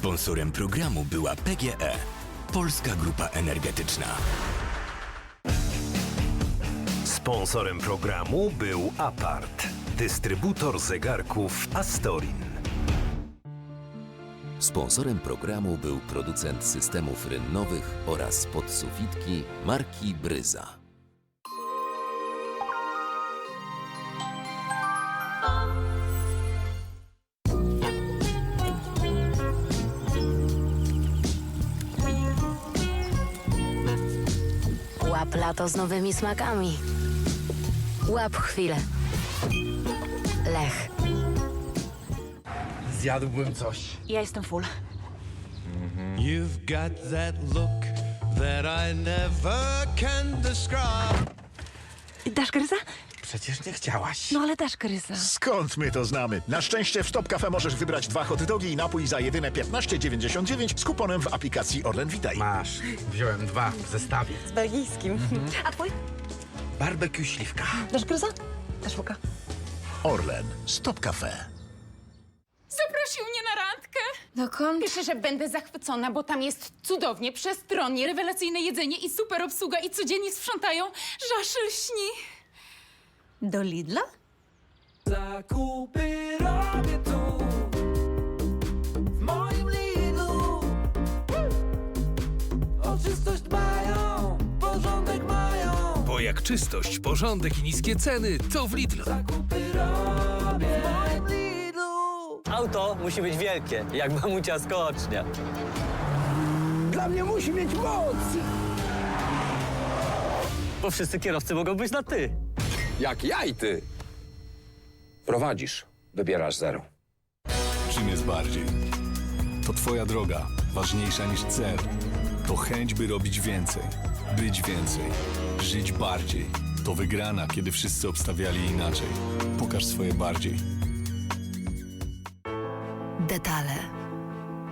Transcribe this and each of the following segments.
Sponsorem programu była PGE, Polska Grupa Energetyczna. Sponsorem programu był Apart, dystrybutor zegarków Astorin. Sponsorem programu był producent systemów rynnowych oraz podsufitki marki Bryza. Łap lato z nowymi smakami. Łap chwilę. Lech. Zjadłbym coś. Ja jestem full. You've got that look that I never can describe. Dasz gryza? Przecież nie chciałaś. No ale dasz gryza. Skąd my to znamy? Na szczęście w Stop Cafe możesz wybrać dwa hot dogi i napój za jedyne 15,99 z kuponem w aplikacji Orlen Witaj. Masz. Wziąłem dwa w zestawie. Z belgijskim. A twój? Barbecue śliwka. Dasz gryza? Dasz łuka. Orlen. Stop Cafe. Zaprosił mnie na randkę. Dokąd? Pisze, że będę zachwycona, bo tam jest cudownie, przestronnie, rewelacyjne jedzenie i super obsługa i codziennie sprzątają, że aż lśni. Do Lidla? Zakupy robię tu, w moim Lidlu. O czystość dbają, porządek mają. Bo jak czystość, porządek i niskie ceny, to w Lidlu. Zakupy robię w moim Lidlu. Auto musi być wielkie, jak mamucia skocznia. Dla mnie musi mieć moc. Bo wszyscy kierowcy mogą być na ty. Jak ja i ty. Prowadzisz, wybierasz zero. Czym jest bardziej? To twoja droga, ważniejsza niż cel. To chęć, by robić więcej, być więcej, żyć bardziej. To wygrana, kiedy wszyscy obstawiali inaczej. Pokaż swoje bardziej. Detale.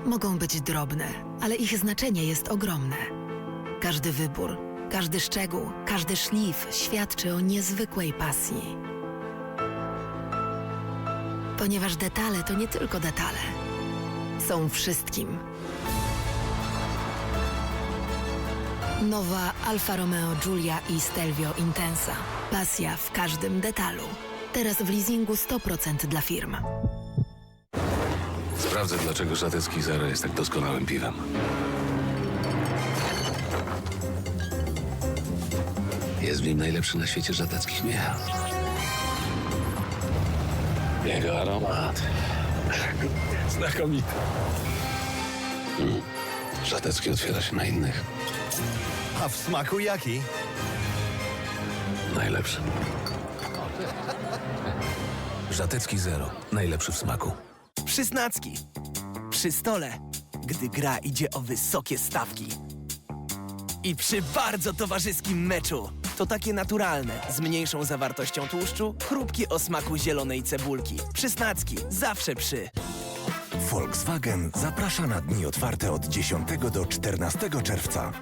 Mogą być drobne, ale ich znaczenie jest ogromne. Każdy wybór, każdy szczegół, każdy szlif świadczy o niezwykłej pasji. Ponieważ detale to nie tylko detale. Są wszystkim. Nowa Alfa Romeo Giulia i Stelvio Intensa. Pasja w każdym detalu. Teraz w leasingu 100% dla firm. Sprawdzę, dlaczego Żatecki Zero jest tak doskonałym piwem. Jest w nim najlepszy na świecie żatecki śmiech. Jego aromat. Znakomity. Mm. Żatecki otwiera się na innych. A w smaku jaki? Najlepszy. Żatecki Zero. Najlepszy w smaku. Przysnacki. Przy stole, gdy gra idzie o wysokie stawki. I przy bardzo towarzyskim meczu. To takie naturalne, z mniejszą zawartością tłuszczu, chrupki o smaku zielonej cebulki. Przysnacki, zawsze przy. Volkswagen zaprasza na dni otwarte od 10 do 14 czerwca.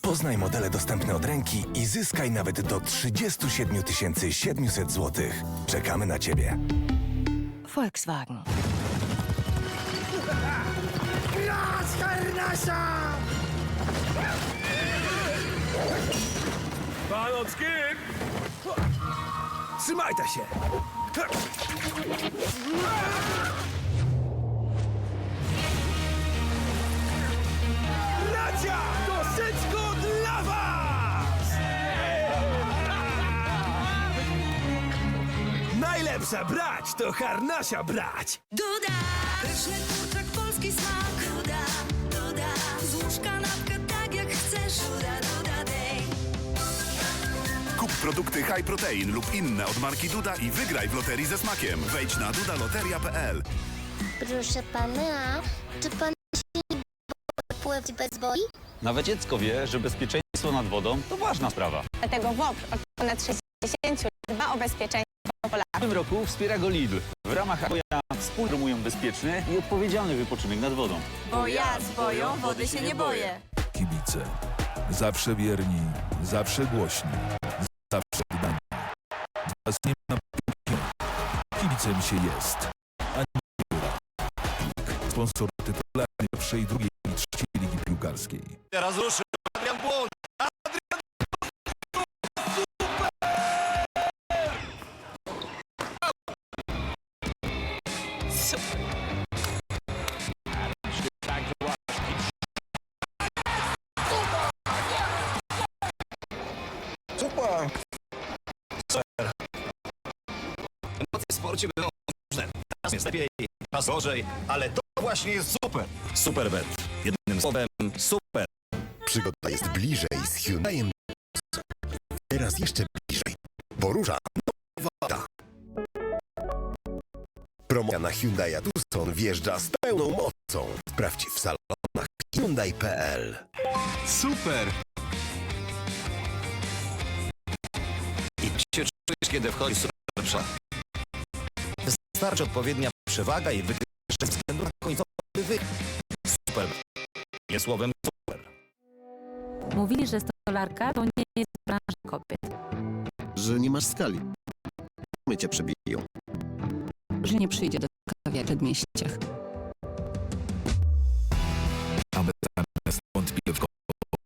Poznaj modele dostępne od ręki i zyskaj nawet do 37 700 zł. Czekamy na Ciebie. Volkswagen. Trzymaj ta się! Bracia, to wszystko dla was! Najlepsza brać to harnasia brać! Duda! Pyszny kurczak, polski smak. Produkty High Protein lub inne od marki Duda i wygraj w loterii ze smakiem. Wejdź na dudaloteria.pl. Proszę pana, czy pan się pływać bez boi? Nawet dziecko wie, że bezpieczeństwo nad wodą to ważna sprawa. Dlatego WOP od ponad 60 lat dba o bezpieczeństwo W Polaków. tym roku wspiera go Lidl. W ramach Aboja wspólnie promują bezpieczny i odpowiedzialny wypoczynek nad wodą. Bo ja z boją wody się nie boję. Kibice. Zawsze wierni, zawsze głośni. Was nie ma. Kibicem się jest, a nie biura. Sponsor tytułu pierwszej drugiej i trzeciej ligi piłkarskiej. Teraz ruszy Sporcie było różne. Raz jest lepiej, raz gorzej, ale to właśnie jest super. Superbet. Jednym słowem, super. Przygoda jest bliżej z Hyundaiem. Teraz jeszcze bliżej, bo róża nowa lata. Promocja na Hyundai Tucson wjeżdża z pełną mocą. Sprawdź w salonach Hyundai.pl. Super. I się czujesz, kiedy wchodzi super przód. Wystarczy odpowiednia przewaga i wykryć ze względu na końcowy wy. Super. Nie słowem super. Mówili, że stolarka to nie jest branża kobiet. Że nie masz skali. My cię przebiją. Że nie przyjdzie do kawiarni w przedmieściach. Aby wątpliwie w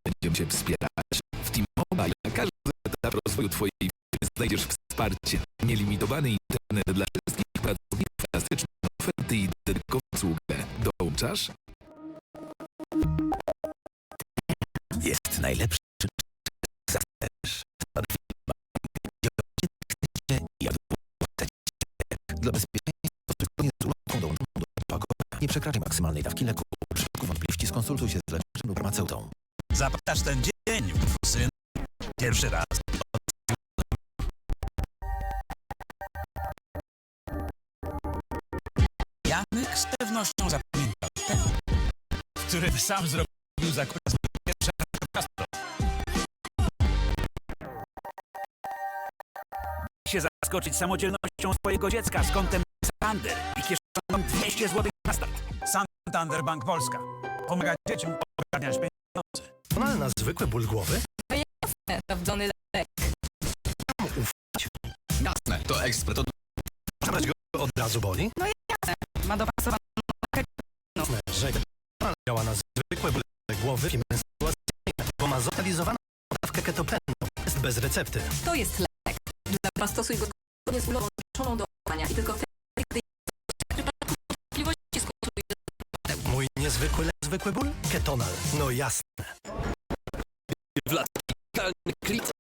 będziemy Cię wspierać. W T-Mobile na każdy etap rozwoju Twojej firmy znajdziesz wsparcie. Nielimitowany internet dla wszystkich pracowników, Jest najlepszy chcesz. Dla bezpieczeństwa zgodnie z ulotką dołączoną do opakowania nie przekraczaj maksymalnej dawki leku. W przypadku wątpliwości skonsultuj się z lekarzem lub farmaceutą. Zapamiętasz ten dzień, syn. Pierwszy raz. Którym sam zrobił zakup z pierwsza się zaskoczyć samodzielnością swojego dziecka z kątem Santander i kieszoną 200 zł na start. Santander Bank Polska. Pomaga dzieciom ogarniać pieniądze. Banalna, zwykły ból głowy? Sprawdzony lek. Jasne, to ekspert. Od... Zabrać go od razu boli? No jasne. Ma Jasne, banal działa na zwykłe bóle głowy i menstruacyjne, bo ma zlokalizowaną dawkę ketopenu. Jest bez recepty. To jest lek. Dla stosuj go zgodnie z ułączoną do opakowania i tylko wtedy, gdy wątpliwości skonsultuj Mój niezwykły, zwykły ból? Ketonal. No jasne. Wlatkalny klit.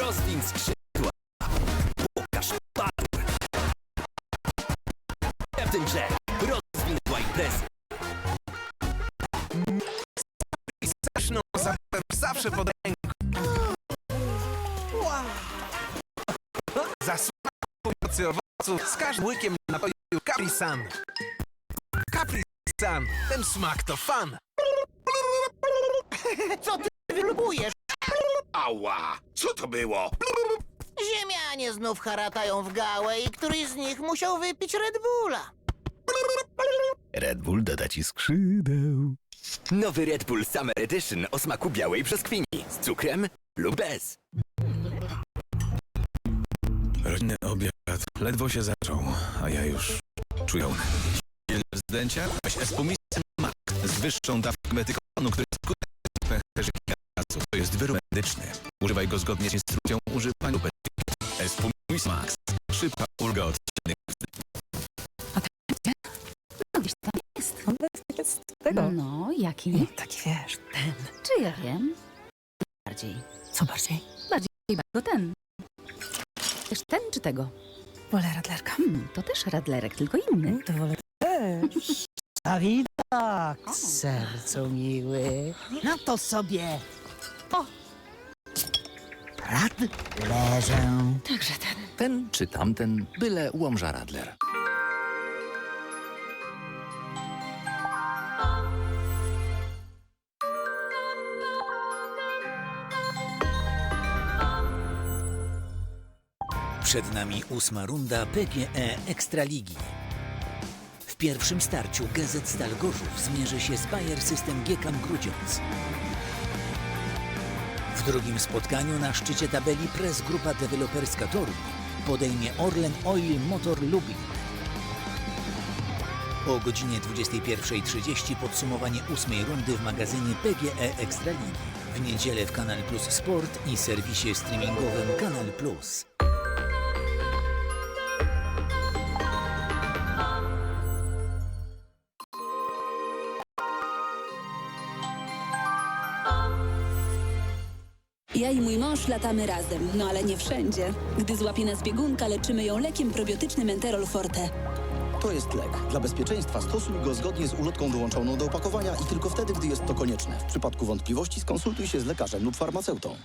Rozwin skrzydła. Pokaż. W tym rozwin imprezy. Zeszną zawsze pod ręką. Porcji owoców z każdym łykiem napoju Capri Sun. Capri Sun, ten smak to fan. Co ty wylubujesz? Ała! Co to było? Ziemianie znów haratają w gałę i któryś z nich musiał wypić Red Bulla. Red Bull doda ci skrzydeł. Nowy Red Bull Summer Edition o smaku białej brzoskwini. Z cukrem lub bez. Rodzinny obiad ledwo się zaczął, a ja już czuję. Zdjęcia? Weź Espumisem Max z wyższą dawką metykonu, który skuteczny pęcherzyk gazu. To jest wyrób medyczny. Używaj go zgodnie z instrukcją używania Espumis Max. Szybka ulga od No gdzieś tam jest. jest tego. No, jaki? Taki wiesz, ten. Czy ja wiem? Bardziej. Co bardziej? Bardziej bardzo ten. Też ten czy tego? Wolę radlerka. Hmm, to też radlerek, tylko inny. To wolę też. A widok, sercu miły. No to sobie. O! Rad leżę. Także ten. Ten czy tamten, byle łomża Radler. Przed nami ósma runda PGE Ekstraligi. W pierwszym starciu GZ Stal Gorzów zmierzy się z Bayer System GKM Grudziądz. W drugim spotkaniu na szczycie tabeli Press Grupa Deweloperska Toruń podejmie Orlen Oil Motor Lubin. O godzinie 21.30 podsumowanie ósmej rundy w magazynie PGE Ekstraligi. W niedzielę w Kanal Plus Sport i serwisie streamingowym Kanal Plus. Latamy razem, no ale nie wszędzie. Gdy złapie nas biegunka, leczymy ją lekiem probiotycznym Enterol Forte. To jest lek. Dla bezpieczeństwa stosuj go zgodnie z ulotką dołączoną do opakowania i tylko wtedy, gdy jest to konieczne. W przypadku wątpliwości skonsultuj się z lekarzem lub farmaceutą.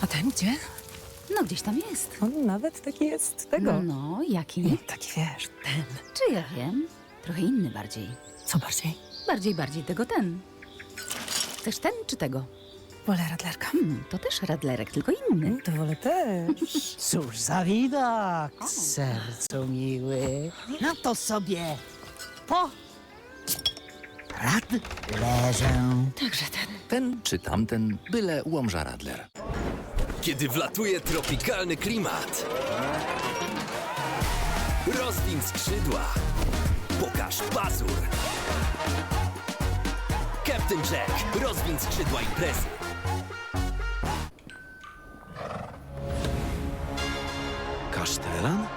A ten gdzie? No gdzieś tam jest. On nawet taki jest tego. No, jaki? Taki wiesz, ten. Czy ja wiem? Trochę inny bardziej. Co bardziej? Bardziej, bardziej tego ten. Chcesz ten czy tego? Wolę radlerka. Hmm, to też radlerek, tylko inny. To wolę też. Cóż za widok, sercu miły. No to sobie po... Rad leżę. Także ten. Ten czy tamten, byle łomża Radler. Kiedy wlatuje tropikalny klimat. Rozwin skrzydła. Pokaż pazur. Captain Jack. Rozwin skrzydła imprezy.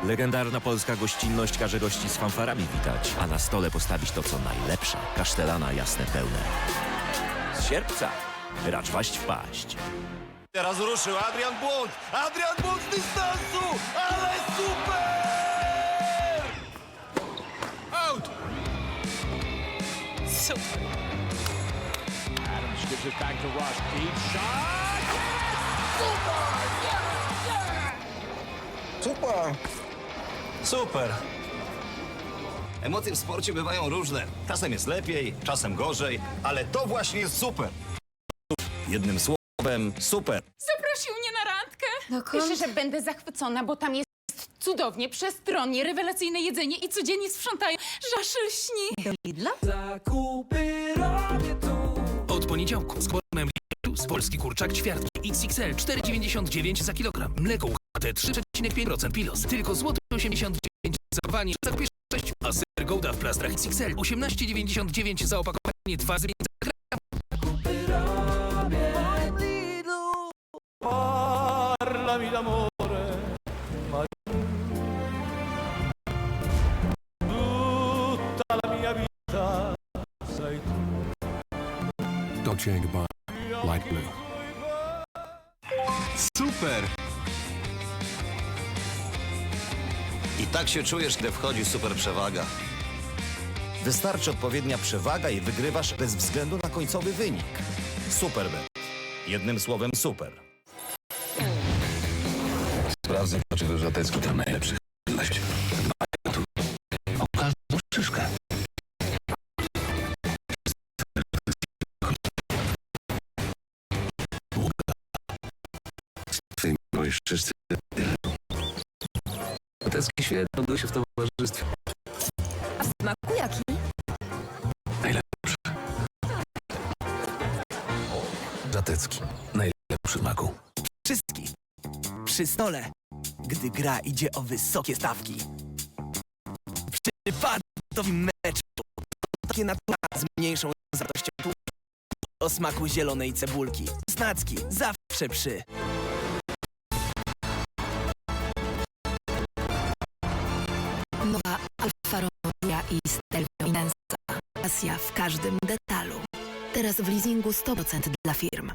Legendarna polska gościnność każe gości z fanfarami witać, a na stole postawić to, co najlepsze. Kasztelana jasne pełne. Z sierpca. Racz waść wpaść. Teraz ruszył Adrian Błąd! Adrian Błąd z dystansu! Ale super! Out! Super. Adams gives it back to Rush. Deep shot! Super! Super! Emocje w sporcie bywają różne. Czasem jest lepiej, czasem gorzej, ale to właśnie jest super. Jednym słowem, super. Zaprosił mnie na randkę. Dokąd? Pisze, że będę zachwycona, bo tam jest cudownie, przestronnie, rewelacyjne jedzenie i codziennie sprzątają, że aż lśni. Do Lidla? Zakupy robię tu. Od poniedziałku z polski kurczak ćwiartki XXL 4,99 za kilogram. Mleko UHT 3,5% Pilos. Tylko złoty 89 za opakowanie za 6, a ser Gouda w plastrach XXL 18,99 za opakowanie 2 z 5 za gram. Parlami d'amore. Ma... Tutta la mia vita sei tu. Dolce Gabbana Light Blue. Super! I tak się czujesz, gdy wchodzi super przewaga. Wystarczy odpowiednia przewaga i wygrywasz bez względu na końcowy wynik. Superbet. Jednym słowem super. Sprawdzę, dlaczego Żatecki to najlepszy gość. Mają tu o każdą szyszkę. Twojej małej szyszce Żatecki świetnie odbył się w towarzystwie. A w smaku jaki? Najlepszy. Żatecki. Najlepszy smaku. Wszystki. Przy stole, gdy gra idzie o wysokie stawki. W przypadkowym meczu takie naturalne z mniejszą zawartością tłuszczu o smaku zielonej cebulki. Snacki zawsze przy. Stelvio Intensa. Pasja w każdym detalu. Teraz w leasingu 100% dla firm.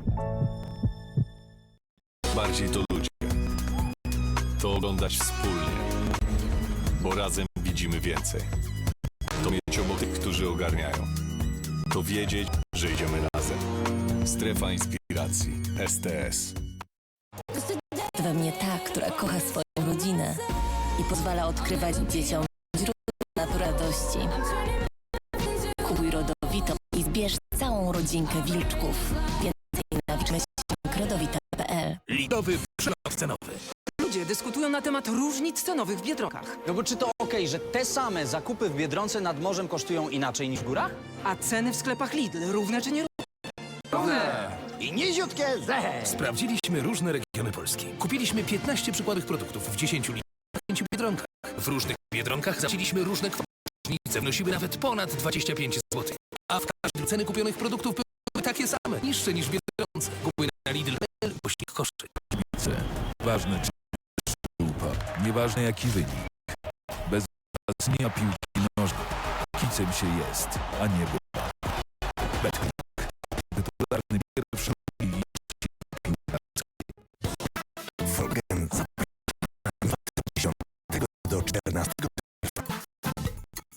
Bardziej to ludzie. To oglądać wspólnie. Bo razem widzimy więcej. To mieć obok tych, którzy ogarniają. To wiedzieć, że idziemy razem. Strefa inspiracji. STS. we mnie ta, która kocha swoją rodzinę i pozwala odkrywać dzieciom radości. Kupuj rodowitą i zbierz całą rodzinkę wilczków. Więcej na wilczmyślnikrodowita.pl Lidowy przelot cenowy. Ludzie dyskutują na temat różnic cenowych w Biedronkach. No bo czy to okej, że te same zakupy w Biedronce nad morzem kosztują inaczej niż w górach? A ceny w sklepach Lidl równe czy nie Równe. I niziutkie ze. Sprawdziliśmy różne regiony Polski. Kupiliśmy 15 przykładowych produktów w 10 litrach 5 biedronkach. W różnych biedronkach zapłaciliśmy różne kwoty. różnice wynosiły nawet ponad 25 zł. A w każdym ceny kupionych produktów były takie same, niższe niż w Biedronce. Kupuj na Lidl.pl, ukośnik koszty. Ważne czy grupa, nieważne jaki wynik. Bez wzmacniania piłki nożnej. Kicem się jest, a nie bywa. Betclick. Popularny pierwszy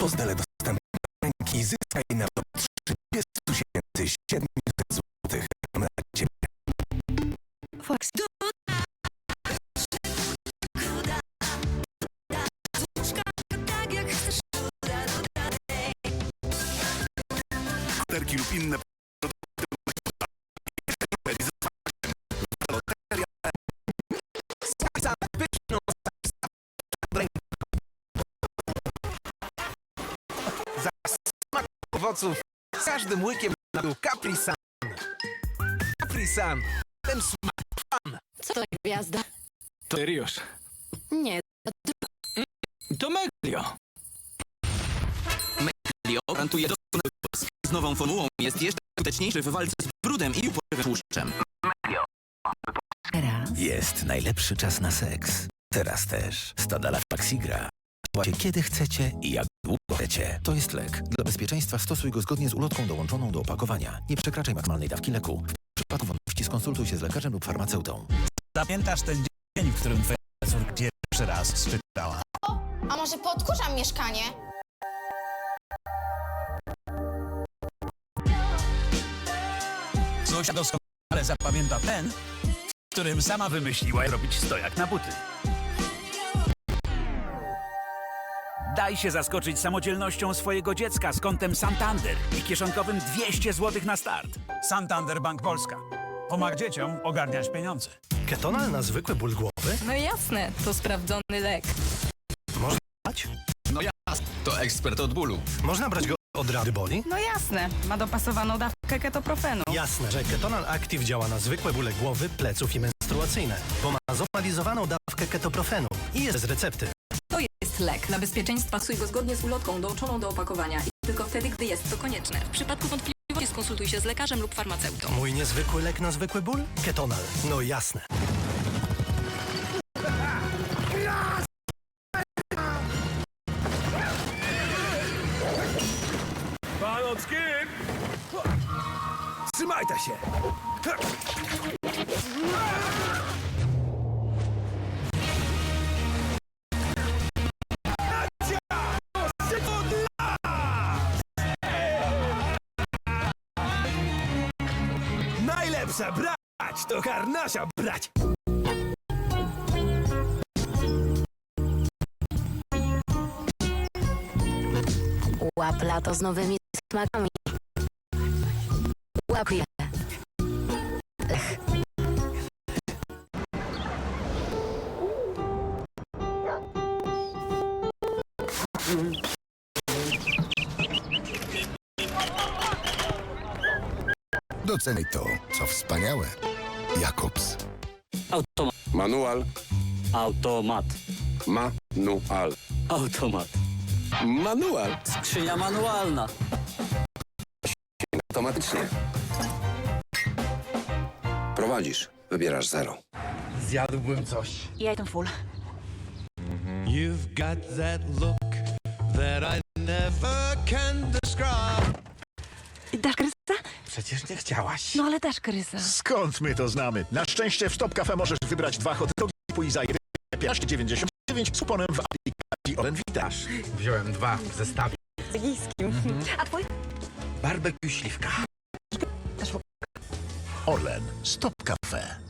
Pozdele dostępne do ręki zyskaj na do 30 700 owoców z każdym łykiem na dół Capri Sun. Capri Sun. Ten smak fan. Co to gwiazda? To Rios. Nie, To Meglio. Meglio gwarantuje doskonały. Z nową formułą jest jeszcze skuteczniejszy w walce z brudem i upływem tłuszczem. Jest najlepszy czas na seks. Teraz też. Stadala Faxigra. Działacie kiedy chcecie i jak długo chcecie. To jest lek. Dla bezpieczeństwa stosuj go zgodnie z ulotką dołączoną do opakowania. Nie przekraczaj maksymalnej dawki leku. W przypadku wątpliwości skonsultuj się z lekarzem lub farmaceutą. Pamiętasz ten dzień, w którym twoja córka pierwszy raz skrzyczała? A może podkurzam mieszkanie? Zosia doskonale zapamięta ten, w którym sama wymyśliła robić stojak na buty. Daj się zaskoczyć samodzielnością swojego dziecka z kontem Santander i kieszonkowym 200 zł na start. Santander Bank Polska. Pomaga dzieciom ogarniać pieniądze. Ketonal na zwykły ból głowy? No jasne, to sprawdzony lek. Można brać? No jasne, to ekspert od bólu. Można brać go od rady boli? No jasne, ma dopasowaną dawkę ketoprofenu. Jasne, że Ketonal Active działa na zwykłe bóle głowy, pleców i menstruacyjne, bo ma zoptymalizowaną dawkę ketoprofenu i jest z recepty. To jest lek. Dla bezpieczeństwa psuj go zgodnie z ulotką dołączoną do opakowania i tylko wtedy, gdy jest to konieczne. W przypadku wątpliwości skonsultuj się z lekarzem lub farmaceutą. Mój niezwykły lek na zwykły ból? Ketonal. No jasne. Panocki! Trzymajcie się! Najlepsza brać to harnasia brać! Łap lato z nowymi smakami. Łap je. Ech. Doceniaj to, co wspaniałe. Jakobs. Automat. Manual. Automat. Manual. Automat. Manual. Skrzynia manualna. Automatycznie. Prowadzisz. Wybierasz zero. Zjadłbym coś. Ja jestem full. You've got that look that I never can describe. Dasz? Przecież nie chciałaś. No ale dasz krysa. Skąd my to znamy? Na szczęście w Stop Cafe możesz wybrać dwa hot dogi i za jedynie 15,99 z kuponem w aplikacji Oren Vita. Wziąłem dwa w zestawie. Egipskim. A twój? Barbecue śliwka. Orlen. Stop Cafe.